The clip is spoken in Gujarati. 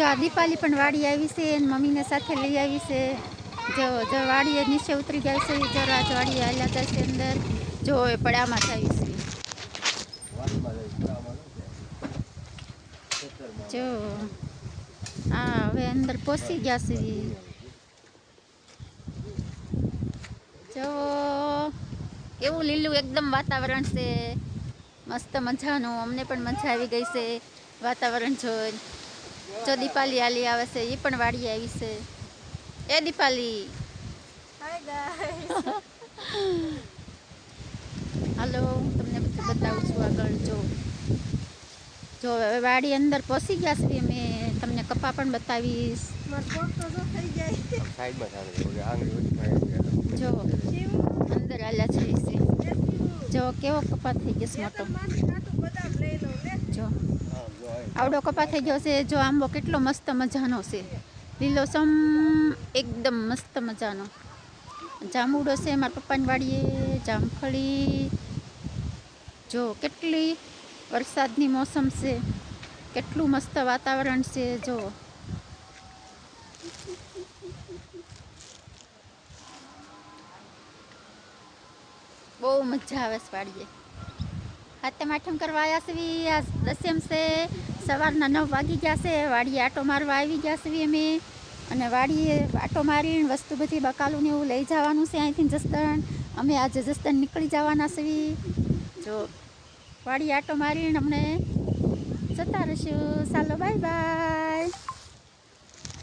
જો આ દીપાલી પણ વાડી આવી છે, એની મમ્મીને સાથે લઈ આવી છે. જો જો વાડીએ નીચે ઉતરી ગયા છે, જો વાડીએ હાલ્યા જાય છે અંદર. જો એ પડામાં થાય છે. જો હા હવે અંદર પહોંચી ગયા છે. જો કેવું લીલું એકદમ વાતાવરણ છે. મસ્ત મજાનું, અમને પણ મજા આવી ગઈ છે. વાતાવરણ જોઈ જો દીપાલી આલી આવે છે એ પણ વાડી આવી છે. એ દીપાલી. હાય હાલો હું તમને બધું બતાવું છું આગળ જો. જો હવે વાડી અંદર પહોંચી ગયા છીએ અમે તમને કપા પણ બતાવીશ. માર પગ તો જો અંદર આલ્યા છે જો કેવો કપા થઈ ગયો છે મોટો તો માથે ખાટું બદામ લઈ લઉં લે જો હા જો આ આવડો કપા થઈ ગયો છે, જો આંબો કેટલો મસ્ત મજાનો છે. લીલોસમ એકદમ મસ્ત મજાનો. જાંબુડો છે, મારા પપ્પાની વાડીએ, જામફળી. જો કેટલી વરસાદની મોસમ છે, કેટલું મસ્ત વાતાવરણ છે, જો. બહુ મજા આવે વાડીએ. હાથે આઠમ કરવા આવ્યા છીએ આ દસેમ છે. સવારના નવ વાગી ગયા છે. વાડીએ આટો મારવા આવી ગયા છીએ અમે. અને વાડીએ આટો મારીને વસ્તુ બધી બકાલું ને એવું લઈ જવાનું છે અહીંથી જસદણ. અમે આજે જસદણ નીકળી જવાના છીએ જો વાડી આટો મારીને અમને જતા રહીશું. ચાલો બાય બાય